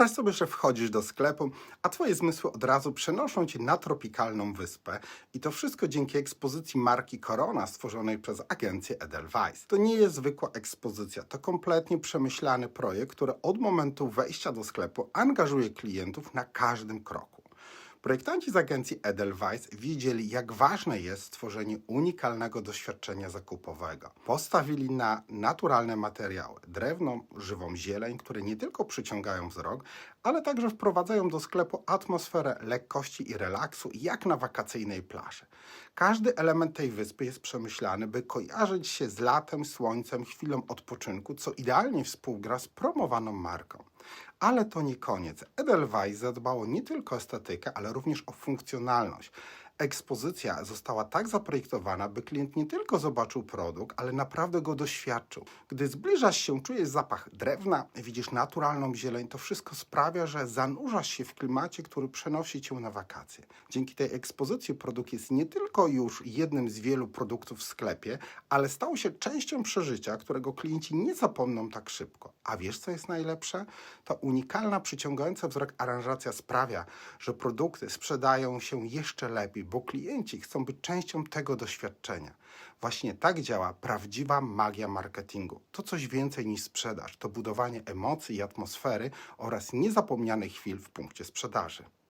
Wyobraź sobie, że wchodzisz do sklepu, a twoje zmysły od razu przenoszą cię na tropikalną wyspę i to wszystko dzięki ekspozycji marki Corona stworzonej przez agencję Edelweiss. To nie jest zwykła ekspozycja, to kompletnie przemyślany projekt, który od momentu wejścia do sklepu angażuje klientów na każdym kroku. Projektanci z agencji Edelweiss wiedzieli, jak ważne jest stworzenie unikalnego doświadczenia zakupowego. Postawili na naturalne materiały, drewno, żywą zieleń, które nie tylko przyciągają wzrok, ale także wprowadzają do sklepu atmosferę lekkości i relaksu, jak na wakacyjnej plaży. Każdy element tej wyspy jest przemyślany, by kojarzyć się z latem, słońcem, chwilą odpoczynku, co idealnie współgra z promowaną marką. Ale to nie koniec. Edelweiss zadbało nie tylko o estetykę, ale również o funkcjonalność. Ekspozycja została tak zaprojektowana, by klient nie tylko zobaczył produkt, ale naprawdę go doświadczył. Gdy zbliżasz się, czujesz zapach drewna, widzisz naturalną zieleń, to wszystko sprawia, że zanurzasz się w klimacie, który przenosi cię na wakacje. Dzięki tej ekspozycji produkt jest nie tylko już jednym z wielu produktów w sklepie, ale stał się częścią przeżycia, którego klienci nie zapomną tak szybko. A wiesz, co jest najlepsze? Ta unikalna, przyciągająca wzrok aranżacja sprawia, że produkty sprzedają się jeszcze lepiej, bo klienci chcą być częścią tego doświadczenia. Właśnie tak działa prawdziwa magia marketingu. To coś więcej niż sprzedaż, to budowanie emocji i atmosfery oraz niezapomnianych chwil w punkcie sprzedaży.